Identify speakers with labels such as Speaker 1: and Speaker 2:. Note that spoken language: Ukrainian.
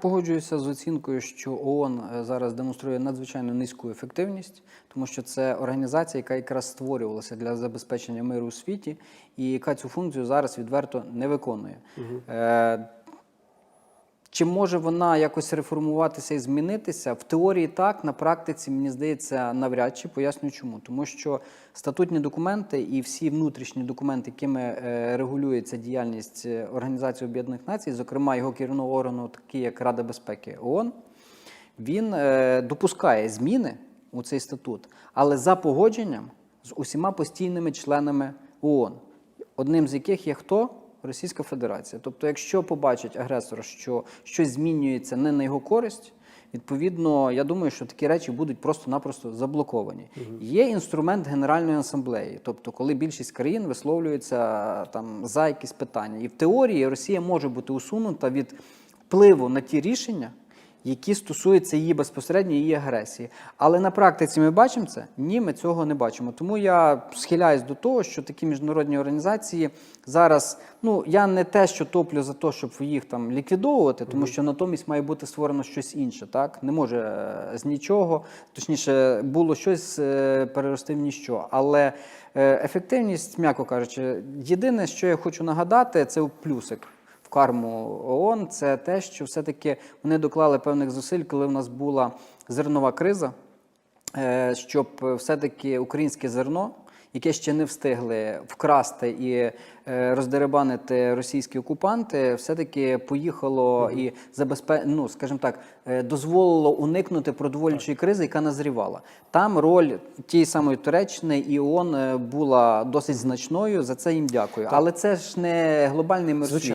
Speaker 1: Погоджуюся з оцінкою, що ООН е, зараз демонструє надзвичайно низьку ефективність, тому що це організація, яка якраз створювалася для забезпечення миру у світі, і яка цю функцію зараз відверто не виконує. Е, чи може вона якось реформуватися і змінитися? В теорії так, на практиці, мені здається, навряд чи пояснюю чому. Тому що статутні документи і всі внутрішні документи, якими е, регулюється діяльність е, Організації Об'єднаних Націй, зокрема його керівного органу, такі як Рада безпеки ООН, він е, допускає зміни у цей статут, але за погодженням з усіма постійними членами ООН, одним з яких є хто? Російська Федерація. Тобто, якщо побачить агресор, що щось змінюється не на його користь, відповідно, я думаю, що такі речі будуть просто-напросто заблоковані. Є інструмент Генеральної асамблеї, тобто, коли більшість країн висловлюються там за якісь питання. І в теорії Росія може бути усунута від впливу на ті рішення, які стосуються її безпосередньо її агресії. Але на практиці ми бачимо це? Ні, ми цього не бачимо. Тому я схиляюсь до того, що такі міжнародні організації зараз, ну я не те, що топлю за те, щоб їх там ліквідовувати, тому що натомість має бути створено щось інше. Так не може е, з нічого, точніше, було щось е, перерости в ніщо. Але е, ефективність, м'яко кажучи, єдине, що я хочу нагадати, це плюсик карму ООН, це те, що все-таки вони доклали певних зусиль, коли в нас була зернова криза, е, щоб все-таки українське зерно, яке ще не встигли вкрасти і е, роздеребанити російські окупанти, все-таки поїхало і забезпе... ну, скажімо так, е, дозволило уникнути продовольчої кризи, яка назрівала. Там роль тієї самої Туреччини і ООН була досить значною. За це їм дякую. Але це ж не глобальний мир.